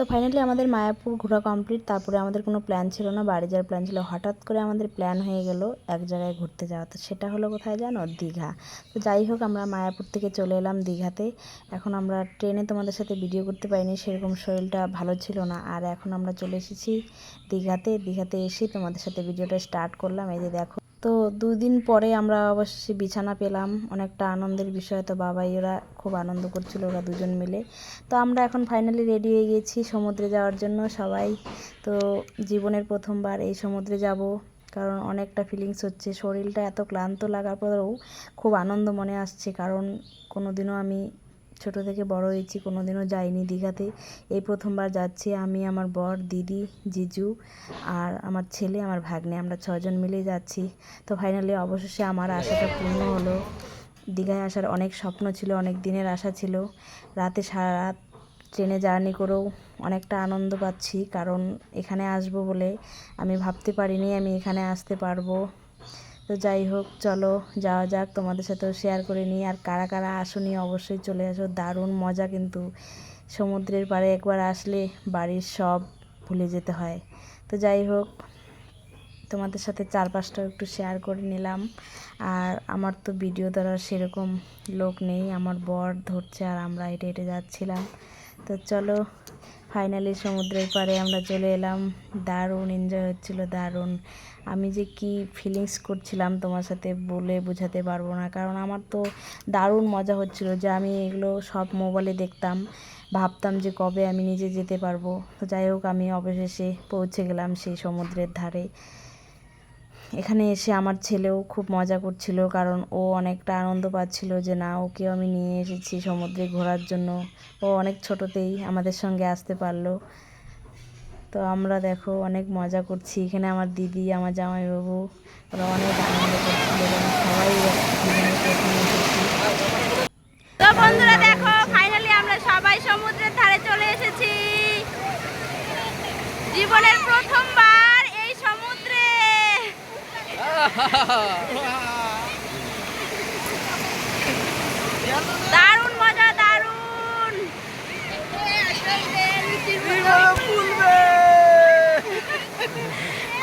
তো ফাইনালি আমাদের মায়াপুর ঘোরা কমপ্লিট তারপরে আমাদের কোনো প্ল্যান ছিল না, বাড়ি যাওয়ার প্ল্যান ছিল। হঠাৎ করে আমাদের প্ল্যান হয়ে গেল এক জায়গায় ঘুরতে যাওয়া। তো সেটা হলো কোথায় জানো? দীঘা। তো যাই হোক, আমরা মায়াপুর থেকে চলে এলাম দীঘাতে। এখন আমরা ট্রেনে তোমাদের সাথে ভিডিও করতে পারিনি, সেরকম শরীরটা ভালো ছিল না। আর এখন আমরা চলে এসেছি দীঘাতে। দীঘাতে এসে তোমাদের সাথে ভিডিওটা স্টার্ট করলাম। এই যে দেখো তো দুদিন পরে আমরা অবশ্যই বিছানা পেলাম। অনেকটা আনন্দের বিষয় তো বাবাই, ওরা খুব আনন্দ করছিল ওরা দুজন মিলে। তো আমরা এখন ফাইনালি রেডি হয়ে গেছি সমুদ্রে যাওয়ার জন্য সবাই। তো জীবনের প্রথমবার এই সমুদ্রে যাব, কারণ অনেকটা ফিলিংস হচ্ছে। শরীরটা এত ক্লান্ত লাগার পরেও খুব আনন্দ মনে আসছে, কারণ কোনো দিনও আমি ছোট থেকে বড় হয়েছি কোনো দিনও যাইনি দীঘাতে। এই প্রথমবার যাচ্ছি আমি, আমার বর, দিদি, জিজু আর আমার ছেলে, আমার ভাগ্নে। আমরা ছজন মিলে যাচ্ছি। তো ফাইনালি অবশেষে আমার আশাটা পূর্ণ হলো। দীঘায় আসার অনেক স্বপ্ন ছিল, অনেক দিনের আশা ছিল। রাতে সারা রাত ট্রেনে জার্নি করেও অনেকটা আনন্দ পাচ্ছি, কারণ এখানে আসব বলে আমি ভাবতে পারিনি আমি এখানে আসতে পারব। তো যাই হোক, চলো যাওয়া যাক। তোমাদের সাথেও শেয়ার করে নিই। আর কারা কারা আসনি, অবশ্যই চলে আসো। দারুণ মজা কিন্তু। সমুদ্রের পাড়ে একবার আসলে বাড়ির সব ভুলে যেতে হয়। তো যাই হোক, তোমাদের সাথে চারপাশটাও একটু শেয়ার করে নিলাম। আর আমার তো ভিডিও দ্বারা সেরকম লোক নেই। আমার বর ধরছে আর আমরা হেঁটে হেঁটে যাচ্ছিলাম। তো চলো ফাইনালি সমুদ্রের পাড়ে আমরা চলে এলাম। দারুণ এনজয় হচ্ছিল, দারুণ। আমি যে কি ফিলিংস করছিলাম তোমার সাথে বলে বোঝাতে পারব না, কারণ আমার তো দারুণ মজা হচ্ছিল যে আমি এগুলো সব মোবাইলে দেখতাম। ভাবতাম যে কবে আমি নিজে যেতে পারব। তো যাই হোক, আমি অবশেষে পৌঁছে গেলাম সেই সমুদ্রের ধারে। এখানে এসে আমার ছেলেও খুব মজা করছিল, কারণ ও অনেকটা আনন্দ পাচ্ছিল যে না, ওকেও আমি নিয়ে এসেছি সমুদ্রে ঘোরার জন্য। ও অনেক ছোটোতেই আমাদের সঙ্গে আসতে পারল। তো আমরা দেখো অনেক মজা করছি। এখানে আমার দিদি, আমার জামাইবাবু, ওরা অনেক আনন্দ করছিল সবাই প্রথম আমরা সবাই সমুদ্রের ধারে চলে এসেছি। জীবনের প্রথমবার এই সমুদ্রে মজা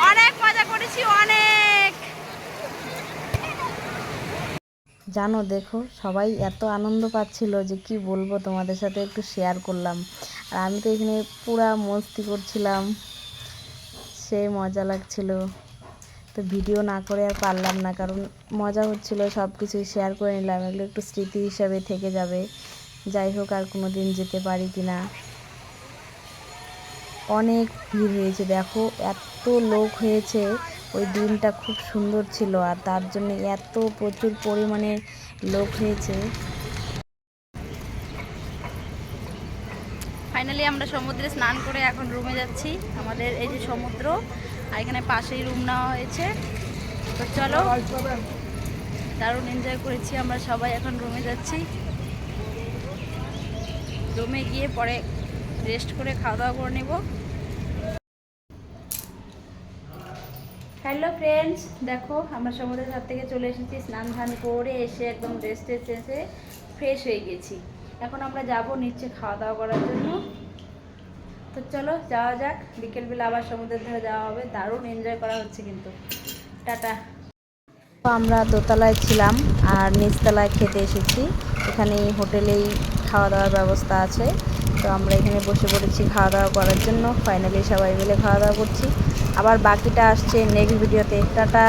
অনেক মজা করেছি, অনেক। জানো, দেখো, সবাই এত আনন্দ পাচ্ছিল যে কি বলব, তোমাদের সাথে একটু শেয়ার করলাম। আর আমি তো এখানে পুরা মস্তি করছিলাম। সে মজা লাগছিল। তো ভিডিও না করে আর পারলাম না। কারণ মজা হচ্ছিল সব কিছুই শেয়ার করে নিলাম। এগুলো একটু স্মৃতি হিসাবে থেকে যাবে। যাই হোক, আর কোনো দিন যেতে পারি কি না অনেক ভিড় হয়েছে। দেখো, এত লোক হয়েছে। ওই দিনটা খুব সুন্দর ছিল। আর তার জন্য এত প্রচুর পরিমাণে লোক হয়েছে। ফাইনালি আমরা সমুদ্রে স্নান করে এখন রুমে যাচ্ছি। আমাদের এই যে সমুদ্র আর এখানে পাশেই রুম নেওয়া হয়েছে। তো চলো, দারুণ এনজয় করেছি আমরা সবাই এখন রুমে যাচ্ছি। রুমে গিয়ে পরে রেস্ট করে খাওয়া দাওয়া করে নেব। হ্যালো ফ্রেন্ডস দেখো, আমরা সমুদ্রের ধার থেকে চলে এসেছি, স্নান ধান করে এসে একদম রেস্ট এসে ফ্রেশ হয়ে গেছি। এখন আমরা যাব নিচে খাওয়া দাওয়া করার জন্য। তো চলো, যাওয়া যাক। বিকেলবেলা আবার সমুদ্রের ধারে যাওয়া হবে। দারুণ এনজয় করা হচ্ছে কিন্তু। টাটা। আমরা দোতলায় ছিলাম আর নিচতলায় খেতে এসেছি। এখানে হোটেলেই খাওয়া দাওয়ার ব্যবস্থা আছে। তো আমরা এখানে বসে পড়েছি খাওয়া দাওয়া করার জন্য। ফাইনালি সবাই মিলে খাওয়া দাওয়া করছি। আবার বাকিটা আসছে নেক্সট ভিডিওতে টাটা।